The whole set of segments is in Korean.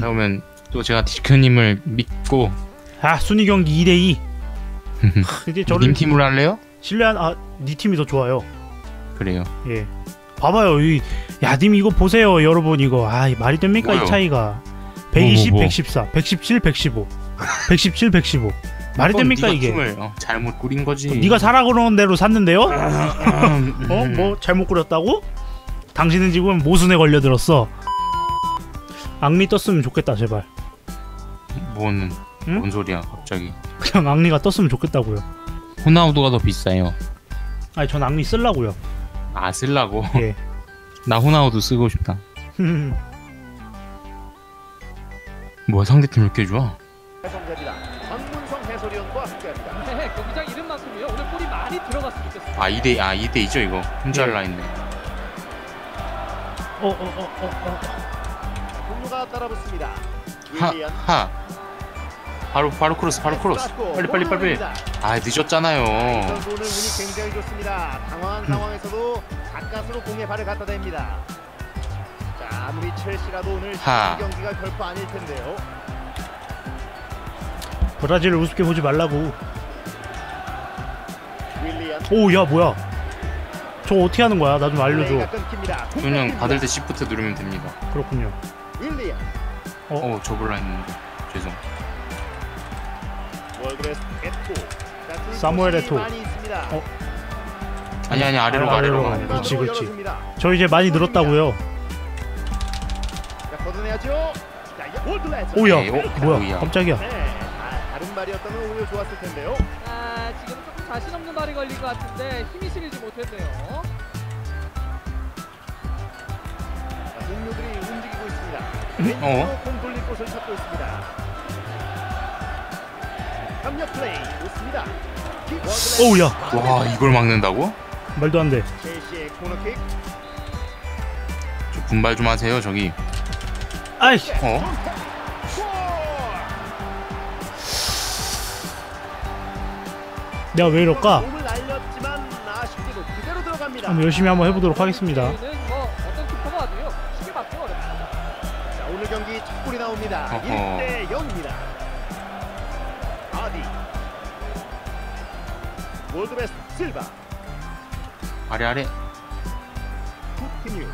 그러면 또 제가 디크님을 믿고 아 순위 경기 2대 2 이제 저를 님 팀으로 할래요? 신뢰한 아네 팀이 더 좋아요. 그래요. 예. 봐봐요. 이 야님 이거 보세요 여러분 이거. 아 말이 됩니까 뭐요? 이 차이가? 120 뭐, 뭐. 114 117 115 117 115 말이 됩니까 이게? 팀을 어, 잘못 꾸린 거지. 네가 사라 그러는 대로 샀는데요? 음, 어뭐 잘못 꾸렸다고? 당신은 지금 모순에 걸려들었어 앙리 떴으면 좋겠다 제발 뭔, 응? 뭔 소리야 갑자기. 그냥 앙리가 떴으면 좋겠다고요 호나우두가 더 비싸요. 아니 전 앙리 쓸라고요 아 쓸라고. 예 나 호나우두 쓰고 싶다. 뭐야 상대팀 왜 이렇게 좋아? 해성재입니다. 박문성 해설위원과 함께합니다. 네, 경기장 이름만큼이요. 오늘 볼이 많이 들어갔으면 좋겠습니다. 아 2대 아 2대 2죠 이거. 혼자 예. 할라 했네. 어, 어, 어, 어, 어. 따라붙습니다. 하 윌리안. 하. 바로 바로 크로스 바로 크로스. 빨리 빨리 빨리. 아 늦었잖아요. 오늘 운이 굉장히 좋습니다. 당황한 상황에서도 가까스로 공에 발을 갖다 댑니다. 자, 아무리 첼시라도 오늘 하. 이 경기가 결코 아닐 텐데요. 브라질을 우습게 보지 말라고 윌리안. 오 야 뭐야 저거 어떻게 하는 거야 나 좀 알려줘 플레이가 끊깁니다. 그냥 받을 때 시프트 누르면 됩니다. 그렇군요. 어 접을라 했는데 죄송. 사무엘 에토. 어, 아니 아니 아래로 가 아래로 가. 가. 그렇지, 그렇지. 저 이제 많이 늘었다고요. 오야 네, 오, 뭐야 오야. 깜짝이야 네. 아, 다른 말이었다면 오히려 좋았을 텐데요. 아, 지금 조금 자신 없는 발이 걸린 것 같은데 힘이 실리지 못했네요. 어? 왼쪽으로 공 돌릴 곳을 찾고 있습니다. 협력 플레이 좋습니다. 킥. 오우야 와 이걸 막는다고? 말도 안돼 첼시의 코너킥. 저 분발 좀 하세요 저기. 아이 어? 골! 내가 왜 이럴까. 한번 열심히 한번 해보도록 하겠습니다 1대 0입니다. 아디. 월드베스트 실바. 아래 아래. 쿠티뉴.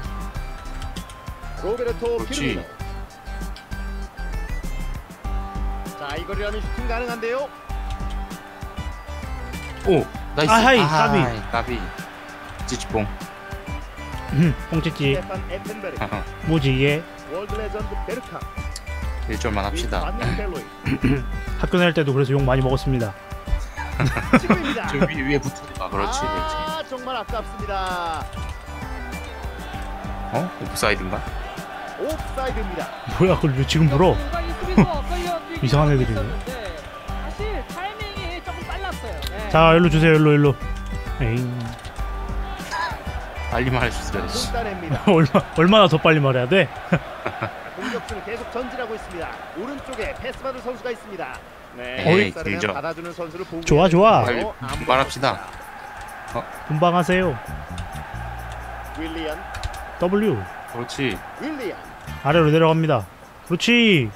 로베르토 그렇지. 피르미노. 자, 이 거리라면 슈팅 가능한데요. 오 나이스. 아하이, 아하이, 까비. 까비. 찌찌뽕. 음, 스테판 에펜베르. 뭐지 얘 월드 레전드 베르카. 1절만 합시다. 학교 다닐 때도 그래서 욕 많이 먹었습니다 지금입니다. 저 위에 위에 붙어. 아 그렇지 그렇지. 아, 정말 아깝습니다. 어? 옵사이드인가? 옵사이드입니다. 뭐야 그걸 왜 지금 물어 이 이상한 애들이네. 사실 타이밍이 조금 빨랐어요. 네. 자 일로 주세요 일로 일로 에잉 빨리 말해주세요. 씨. 얼마, 얼마나 더 빨리 말해야 돼? 공격수는 계속 전진하고 있습니다. 오른쪽에 패스 받을 선수가 있습니다. 네, 에이, 쌀을 길죠. 받아주는 선수를 보고 좋아, 좋아. 어, 안 말합시다. 보였습니다. 분방하세요 윌리안, W 그렇지. 윌리안. 아래로 내려갑니다 그렇지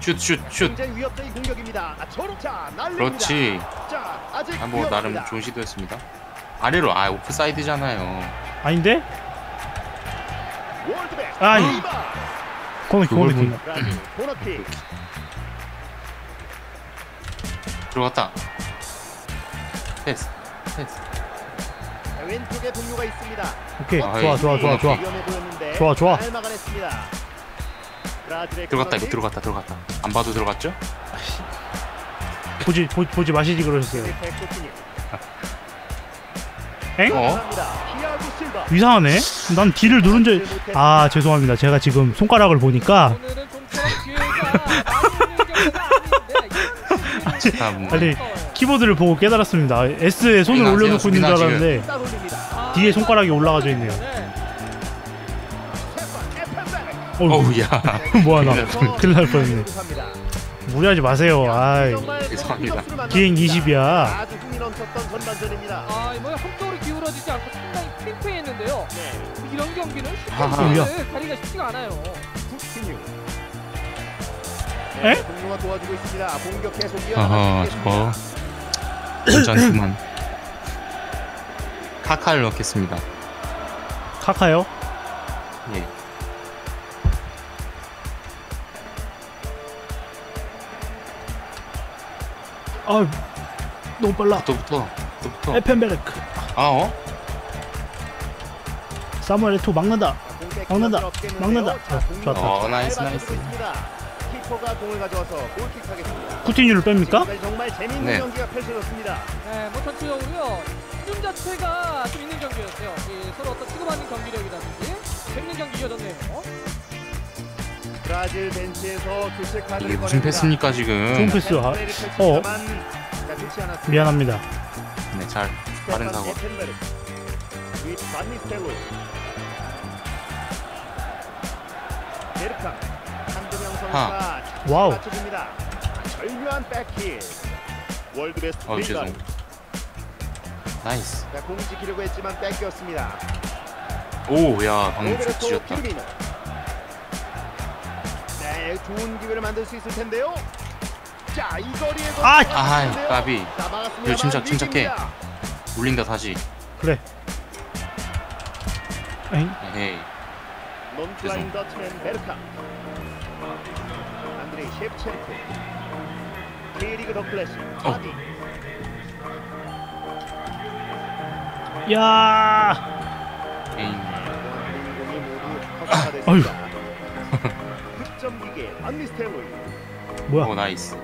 슛 슛 슛. 굉장히 위협적인 공격입니다. 아, 초록차 날립니다. 그렇지. 자, 아직 아뭐 나름. 좋은 시도였습니다. 아래로 아 오프사이드잖아요. 아닌데? 월드백. 아이. 코너킥 코너킥 코너킥. 들어갔다. 패스. 패스. 자, 왼쪽에 동료가 있습니다. 오케이 아이, 좋아 좋아 좋아 좋아 좋아, 좋아. 브라질의 들어갔다 이거. 들어갔다 들어갔다. 안 봐도 들어갔죠? 보지 보, 보지 마시지 그러셨어요 코티뉴. 엥? 어? 이상하네 난 D를 누른 적아 죄송합니다 제가 지금 손가락을 보니까 참. 아니 키보드를 보고 깨달았습니다 S에 손을 올려놓고 있는 줄 알았는데. 아, 뒤에 손가락이 올라가져 있네요. 네. 스테판 에펜베르. 어우 어우 야. 뭐야 나 큰일 날 뻔했네. 무리하지 마세요 아이 죄송합니다. 기행 20이야 아주 흥이 넘쳤던 전반전입니다. 아, 뭐 한쪽으로 기울어지지 않고 상당히 팽팽했는데요. 네. 이런 경기는 하하. 슈퍼를 가리기가 쉽지가 않아요. 쿠티뉴. 에? 동료가 도와주고 있습니다. 공격 계속 이어나가고 저거 괜찮구만 카카를 넣겠습니다 카카요? 예 아 너무 빨라. 또부터 또부터 에펜베르크. 아 어? 사무엘 에토 막는다. 막는다. 막는다. 아, 좋았다. 어, 나이스, 나이스. 키퍼가 공을 가져와서 골킥 하겠습니다. 쿠티뉴를 뺍니까? 정말 재밌는 네. 경기가 펼쳐졌습니다. 네, 뭐 전체적으로요. 수준 자체가 좀 있는 경기였어요. 이 서로 어떤 치고받는 경기력이라든지 재밌는 경기 이어졌네요. 브라질 벤치에서 교체 카드를 이게 무슨 패스입니까 지금 좋은 패스. 아, 어. 미안합니다. 네 잘 빠른 사고 베르캄 한두명 선수가 와우. 맞춰줍니다. 절묘한 백힐 월드 베스트 어 죄송 링가드. 나이스 자, 공 지키려고 했지만 뺏겼습니다. 오 야 방금 로베르토 쥐었다 피르미노. 네, 좋은 기회를 만들 수 있을 텐데요. 자, 이 거리에서 아! 아이, 까비. 이거 침착, 침착해. 위기입니다. 울린다 다시 그래. 에잉? 에이 넌플라잉 더치맨 베르카. 안드레이 셰프첸코. K리그 더 클래식. 어. 바디. 야. 공이 모두 커트가 어휴. 됐습니다. 득점 기계 반니스텔로이. 뭐야? 오 나이스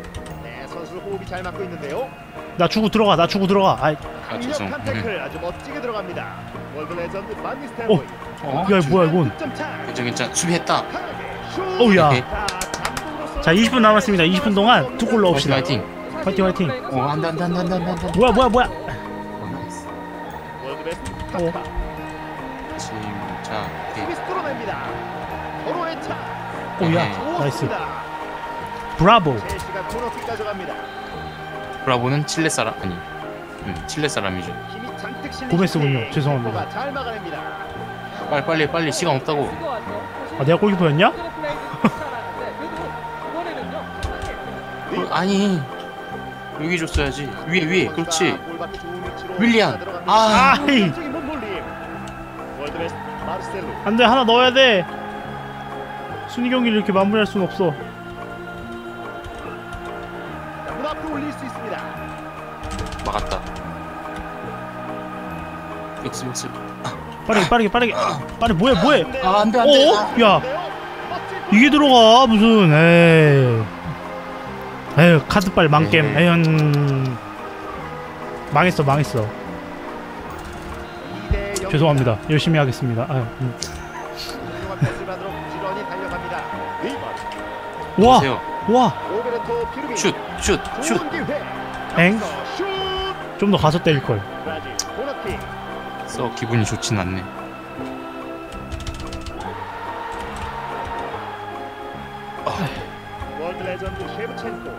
네, 선수 호흡이 잘 맞고 있는데요. 나 주고 들어가. 나 주고 들어가. 아이. 아 죄송 강력한 음. 태클 아주 멋지게 들어갑니다. 월드 레전드 반니스텔로이. 어? 야 뭐야 이건? 괜찮 괜찮 수비했다 어우야. 오케이. 자 20분 남았습니다. 20분 동안 두 골 넣읍시다. 화이팅 화이팅, 화이팅. 어 안돼 안돼 안돼 안돼 안돼 뭐야 뭐야 뭐야? 어 어. 오케이. 서로의 차. 오야. 네. 나이스. 브라보. 브라보는 칠레 사람 아니 음 칠레 사람이죠 고메스군요. 죄송합니다. 빨리 빨리 빨리 시간 없다고 아 내가 골키퍼였냐? 어, 아니 여기 줬어야지 위에 위에 그렇지 윌리안. 아. 아이. 안돼 하나 넣어야 돼. 순위 경기를 이렇게 마무리할 수는 없어. 자, 문 앞으로 올릴 수 있습니다. 막았다 믹스 믹스 빠르게 빠르게 빠르게. 빠르게 뭐해 뭐해? 아 안돼 안돼 어? 야 이게 들어가 무슨 에이. 에휴 카드빨 망겜. 네. 에휴. 망했어 망했어. 죄송합니다. 열심히 하겠습니다. 아유, 음. 와, 와. 슛 슛슛 좋은 기회. 엥? 슛. 좀더 가서 때릴 걸. 써 기분이 좋진 않네 월드 레전드 셰브첸코.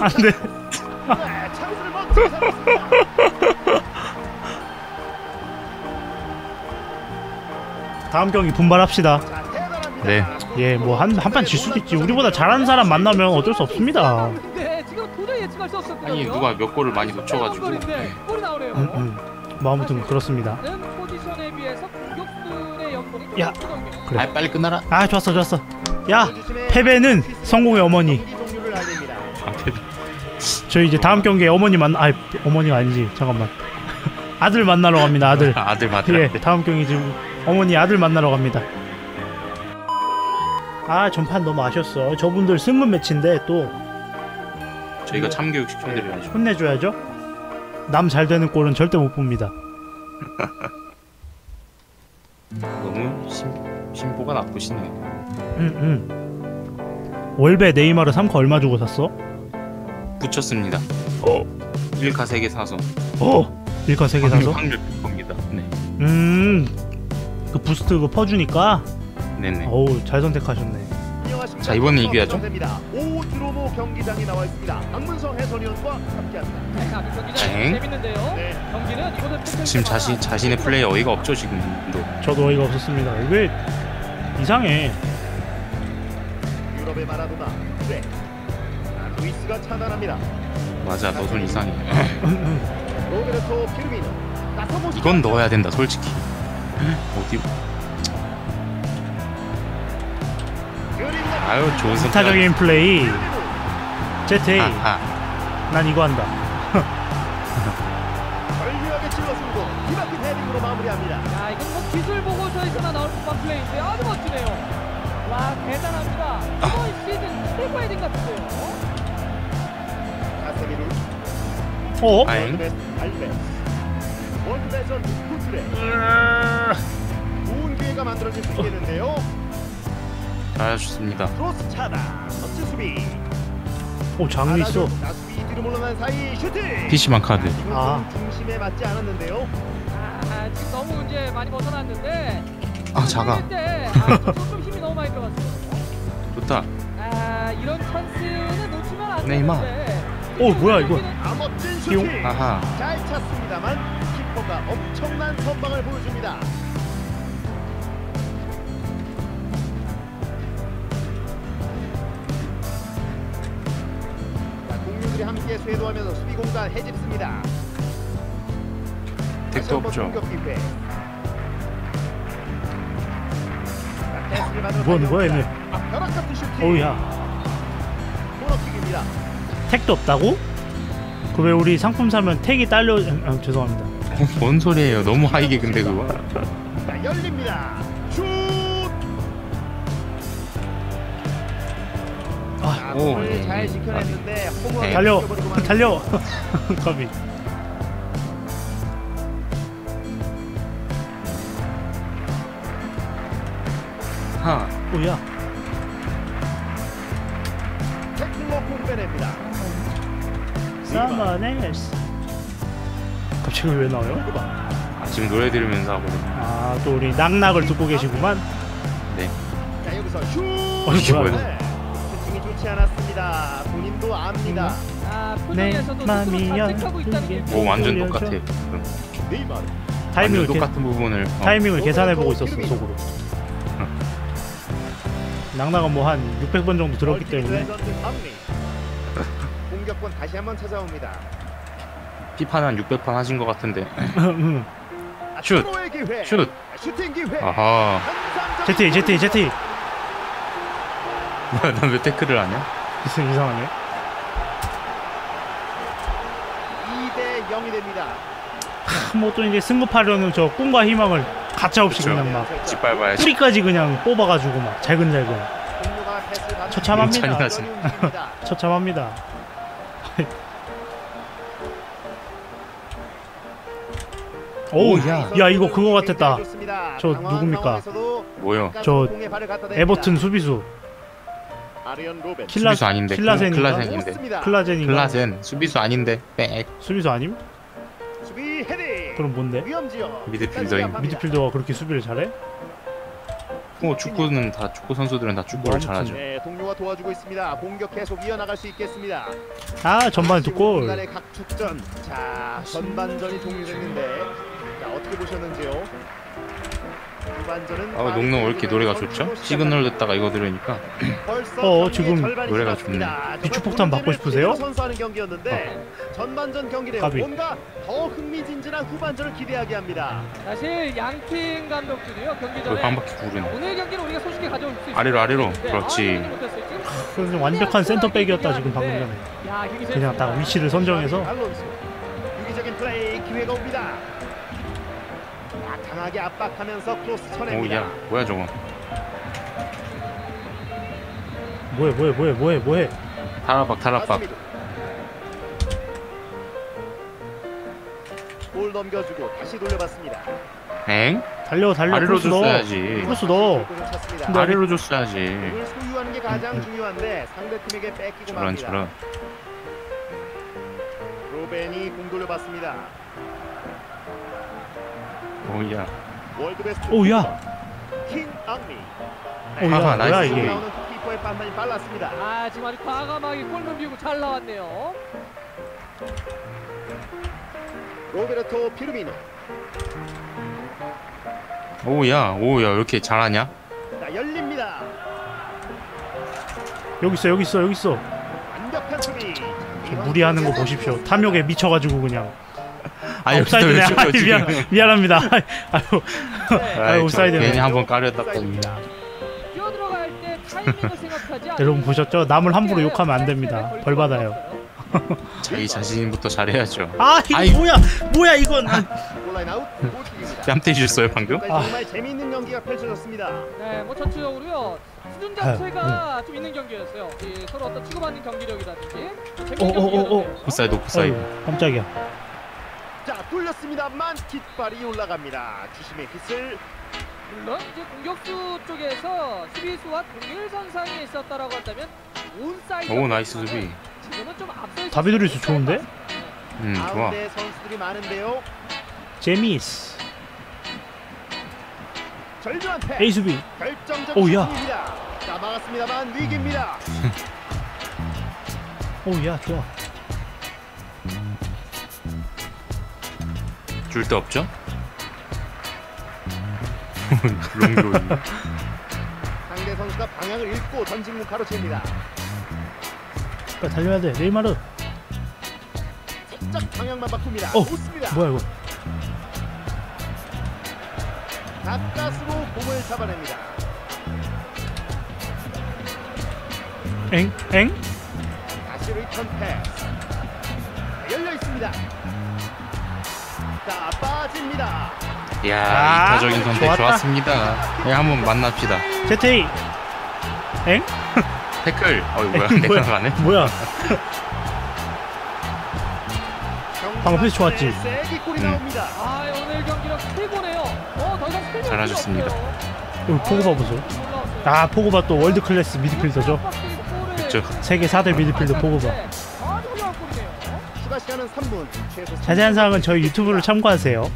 안돼. 다음 경기 분발합시다. 네. 예, 뭐 한 한 판 질 수도 있지. 우리보다 잘하는 사람 만나면 어쩔 수 없습니다. 네, 예측할 수 없었거든요. 아니 누가 몇 골을 많이 놓쳐가지고 골인데 골이 나오네요. 음, 음. 뭐 아무튼 그렇습니다. 포지션에 비해서 공격수의 연봉이 야. 그래. 아 빨리 끝나라 아, 좋았어, 좋았어. 야. 패배는 성공의 어머니. 아, 패배. 저희 이제 다음 경기에 어머니 만, 아, 어머니가 아니지. 잠깐만. 아들 만나러 갑니다. 아들. 아들 예, 맞더라 다음 경기 지금 어머니 아들 만나러 갑니다. 아, 전판 너무 아쉬웠어. 저분들 승문 매치인데 또 저희가 참교육 시켜드려야죠 혼내줘야죠. 남 잘 되는 골은 절대 못 봅니다. 너무 심, 심보가 나쁘시네요 응, 응. 월배 네이마르 3카 얼마 주고 샀어? 붙였습니다 어. 1카 3개 사서 어, 일카 3개 사서? 확률 겁니다 네 음, 그 부스트 그 퍼주니까 네네 어우 잘 선택하셨네. 자, 이번엔 이겨야죠. 경기장에 나와 있습니다. 박문성 해설위원과 함께합니다. 자, 그? 재밌는데요. 네. 경기는 이거는 팽팽히 지금 막 자신 자신의 플레이 어이가 없죠 지금도. 저도 어이가 없었습니다. 왜 이상해? 유럽의 마라도나. 네. 아, 루이스가 차단합니다. 맞아 너 손 이상해. 로베르토 피르미노. 이건 넣어야 된다 솔직히. 어디. 아유 좋은 선택. 스타적인 플레이. 하하. 난 이거 한다. 절묘하게 찔러주고 뒤바퀴 헤딩으로 마무리합니다. 야, 이건 뭐 기술 보고서에서나 나올 법한 플레이인데 아주 멋지네요. 와, 대단합니다. 이번 시즌 최고 헤딩 같은데요. 가세미루. 어? 알베스. 월드베전 쿠트레. 좋은 기회가 만들어질 수 있겠는데요. 잘하셨습니다. 크로스 차다. 터치 수비. 오 장미 있어. PC방 카드. 아. 좀 중심에 맞지 않았는데요. 아, 지금 너무 이제 많이 벗어났는데. 아 작아. 때 아, 조금 힘이 너무 많이 들어갔어요. 좋다. 아, 이런 찬스는 놓치면 안 네이마. 되는데. 어, 뭐야, 이거. 아 멋진 띠용. 슈팅. 아하. 잘 찼습니다만 키퍼가 엄청난 선방을 보여줍니다. 자, 공룡들이 함께 쇄도하면서 수비 공간 해집습니다. 택도 없죠. 뭐 하는 거야. 아, 슈팅. 어우야. 코너킥입니다. 택도 없다고? 그 왜 우리 상품 사면 택이 딸려? 아, 죄송합니다. 뭔 소리예요? 너무 하이게 근데 그거. 자, 열립니다. 오, 공을 네. 잘 지켜냈는데 홈으로 달려. 달려. 까비. 하. 오야. 공. 사마네스. 갑자기 왜 나와요? 아, 지금 노래 들으면서 하거든요. 아, 또 우리 낙낙을 듣고 계시구만. 자 여기서 슛! 어, 이게 뭐야? 좋지 않았습니다. 본인도 압니다. 아, 내 표정에서도 맘이 스스로 자책하고 있다는 게 열리게. 오 완전 돌려줘. 똑같아. 네이마르. 타이밍을 완전 계, 똑같은 부분을. 어. 타이밍을 계산해 보고 있었어 속으로. 낙낙은 뭐한 600번 정도 들었기 때문에. 공격권 다시 한번 찾아옵니다. 피파는 한 600판 하신 것 같은데. 아, 슛! 서로의 기회. 슛. 슈팅 기회. 아하. 환상적인 제티, 제티, 제티. 난왜 태클을 하냐? 이상- 이상하네. 2대 0이 됩니다. 뭐또 이제 승급하려는 저 꿈과 희망을 가차없이 그쵸. 그냥 막 짓밟아야지. 뿌리까지 그냥 뽑아가지고 막 잘근잘근 공유가 패스를 받는 처참합니다. 움직입니다. 처참합니다. 오, 야. 야 이거 그거 같았다. 저 누굽니까? 가까스 저. 에버튼 수비수. 킬라 수비수 아닌데. 클라센인데. 좋습니다. 클라젠인가? 클라센 수비수 아닌데. 백. 수비수 아님? 수비 헤딩. 그럼 뭔데? 미드필더인. 미드필더가 그렇게 수비를 잘해? 뭐 축구는 다 축구 선수들은 다 축구를 뭐 잘하죠. 네, 동료가 도와주고 있습니다. 공격 계속 이어나갈 수 있겠습니다. 아 전반에 두 골. 중간의 각축전. 자, 전반전이 종료됐는데 자, 어떻게 보셨는지요? 아, 농농 왜 이렇게 노래가 좋죠? 시그널 듣다가 이거 들으니까 어, 지금 노래가. 좋네. 받고 본대를 싶으세요? 선수하는 경기였는데 전반전 경기를. 뭔가 더 흥미진진한 후반전을 기대하게 합니다. 사실 양팀 감독들이요 경기 그 전에 방바퀴 구르네. 오늘 경기는 우리가 솔직히 가져올 수 있을 아래로, 아래로. 그렇지. 아. 지금 그래서 완벽한 센터백이었다 지금 방금 전에. 야, 경기 그냥 딱 위치를 선정해서. 유기적인 플레이 기회가 옵니다. 아, 강하게 압박하면서 크로스 쳐냅니다. 오야 뭐야 저거? 뭐해 뭐해 뭐해 뭐해 뭐해 타라박 타라박. 맞습니다. 볼 넘겨주고 다시 돌려봤습니다. 엥? 달려 달려 아래로 크로스 넣어 줬어야지. 크로스 넣어. 근데 아래로 줬어야지. 공을 소유하는 게 가장 중요한데 상대팀에게 뺏기고 저런 맙니다. 저런. 로벤이 공 돌려봤습니다. 오야. 오야 킹. 오야 뭐야 나이스. 이게 키퍼의 판단이 빨랐습니다. 아 지금 아주 과감하게 골문 비우고 잘 나왔네요. 로베르토 피르미노. 오야 오야 왜 이렇게 잘하냐? 자, 열립니다. 여기 있어 여기 있어 여기 있어 완벽한 수비. 무리하는 거 보십시오 탐욕에 미쳐가지고 그냥 아니 옵사이드네 미안. 미안합니다 아유 네. 아유, 저 옵사이드네. 괜히 한번 않고 여러분 보셨죠? 남을 함부로 욕하면 안 됩니다 벌 받아요 자기 자신부터 잘해야죠. 아 이거 아이. 뭐야 뭐야 이건 아. 골킥입니다. 뺨때리 셨어요 방금? 아. 정말 재미있는 경기가 펼쳐졌습니다. 네, 뭐 전체적으로요 수준 자체가 좀 있는 경기였어요. 이 서로 어떤 치고받는 경기력이라든지. 옵사이드 옵사이드. 아유 깜짝이야 자, 뚫렸습니다만 깃발이 올라갑니다. 주심의 휘슬. 물론 이제 공격수 쪽에서 수비수와 동일 선상에 있었다라고 한다면 온사이드. 오 나이스 수비. 지금은 좀 앞서 있었어요. 다비드 루이스 좋은데? 음 좋아. 가운데 선수들이 많은데요. 제미스 절묘한 패. A 수비 결정적 오, 야. 슈팅입니다. 자, 막았습니다만 위기입니다. 오야 좋아 줄 데 없죠? 롱드로이. 상대 선수가 방향을 던진 공 가로챕니다. 빨리 달려야 돼 네이마르 살짝 방향만 바꿉니다. 어, 좋습니다. 뭐야 이거 가까스로 공을 잡아냅니다. 엥? 엥? 다시 리턴 패스. 열려 있습니다. 자, 빠집니다. 이야 아, 이타적인 선택 좋았다. 좋았습니다. 예, 한번 만납시다. 제테이 엥? 태클. 어이 뭐야? 내가 가네. 뭐야 방금 패스 좋았지? 골이 음. 아 오늘 경기력 최고네요. 어, 더 이상 설명 잘하셨습니다. 여기 포그바 보세요 올라왔어요. 아 포그바 또 월드 클래스 미드필더죠 그쵸. 세계 4대 미드필더 포그바 3분. 최소 자세한 사항은 저희 유튜브를 참고하세요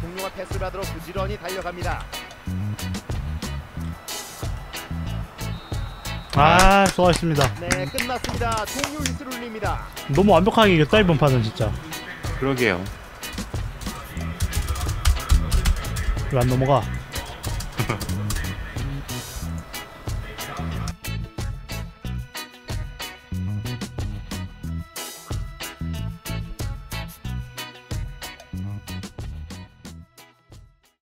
동료가 패스를 받으러 부지런히 달려갑니다. 아 수고하셨습니다 네, 끝났습니다. 동료 휘슬 울립니다. 너무 완벽하게 이겼다 이번 판은 진짜 그러게요. 왜 안 넘어가